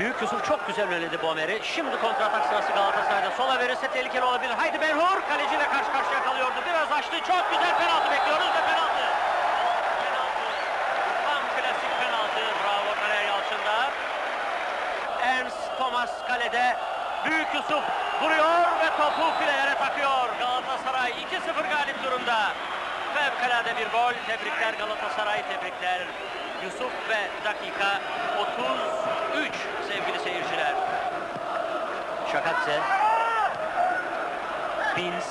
Büyük Yusuf çok güzel önledi Bomer'i. Şimdi kontratak sırası Galatasaray'da. Sola verirse tehlikeli olabilir. Haydi Benhur kaleciyle karşı karşıya kalıyordu. Biraz açtı. Çok güzel penaltı bekliyoruz ve penaltı. Penaltı. Tam klasik penaltı. Bravo Taner Yalçın'da. Ernst Thomas kalede. Büyük Yusuf vuruyor ve topu filelere takıyor. Galatasaray 2-0 galip durumda. Fevkalade bir gol. Tebrikler Galatasaray, tebrikler Yusuf ve dakika 33 sevgili seyirciler. Şakatse. Bins.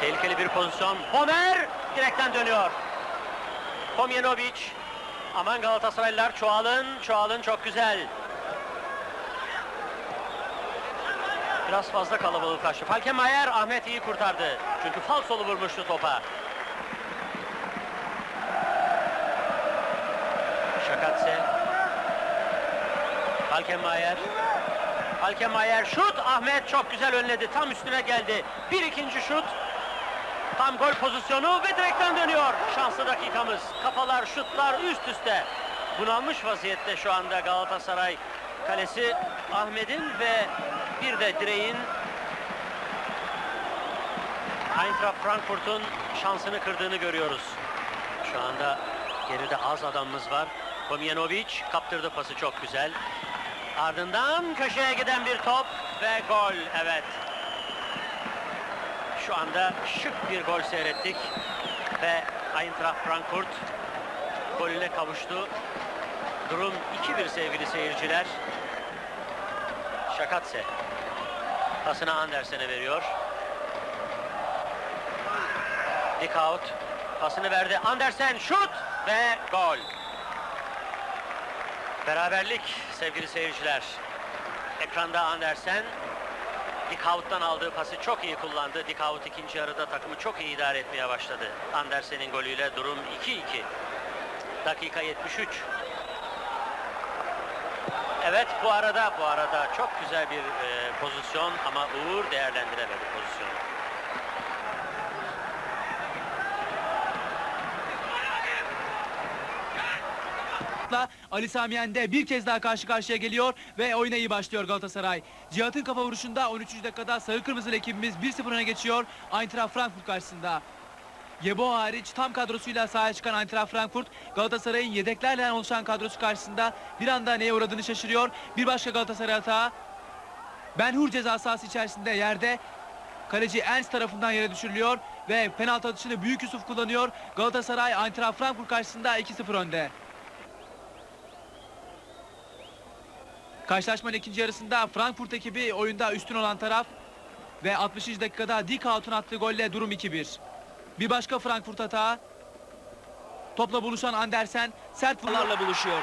Tehlikeli bir pozisyon. Homer direkten dönüyor. Komjenovic. Aman Galatasaraylılar çoğalın, çoğalın çok güzel. Biraz fazla kalabalık kaçtı. Falkenmayer Ahmet iyi kurtardı. Çünkü falsolu vurmuştu topa. Şakatse. Falkenmayer. Falkenmayer şut. Ahmet çok güzel önledi. Tam üstüne geldi. Bir ikinci şut. Tam gol pozisyonu ve direkten dönüyor. Şanslı dakikamız. Kafalar, şutlar üst üste. Bunalmış vaziyette şu anda Galatasaray kalesi Ahmet'in ve bir de direğin Eintracht Frankfurt'un şansını kırdığını görüyoruz. Şu anda geride az adamımız var. Komjenovic kaptırdı pası çok güzel. Ardından köşeye giden bir top ve gol. Evet. Şu anda şık bir gol seyrettik ve Eintracht Frankfurt golüne kavuştu. Durum 2-1 sevgili seyirciler. Şakatse pasını Andersen'e veriyor. Dikout pasını verdi. Andersen şut ve gol. Beraberlik sevgili seyirciler. Ekranda Andersen Dikout'tan aldığı pası çok iyi kullandı. Dikout ikinci yarıda takımı çok iyi idare etmeye başladı. Andersen'in golüyle durum 2-2. Dakika 73. Evet bu arada bu arada çok güzel bir e, pozisyon ama Uğur değerlendiremedi pozisyonu. La Ali Samiyen de bir kez daha karşı karşıya geliyor ve oyuna iyi başlıyor Galatasaray. Cihat'ın kafa vuruşunda 13. dakikada sarı kırmızılı ekibimiz 1-0 öne geçiyor Eintracht Frankfurt karşısında. Yebo hariç tam kadrosuyla sahaya çıkan Eintracht Frankfurt Galatasaray'ın yedeklerle oluşan kadrosu karşısında bir anda neye uğradığını şaşırıyor. Bir başka Galatasaray hata. Ben Hur ceza sahası içerisinde yerde Kaleci Ernst tarafından yere düşürülüyor ve penaltı atışını Büyük Yusuf kullanıyor. Galatasaray Eintracht Frankfurt karşısında 2-0 önde. Karşılaşmanın ikinci yarısında Frankfurt ekibi oyunda üstün olan taraf ve 60. dakikada Dikout'un attığı golle durum 2-1. Bir başka Frankfurt hata. Topla buluşan Andersen sert vuruşlarla buluşuyor.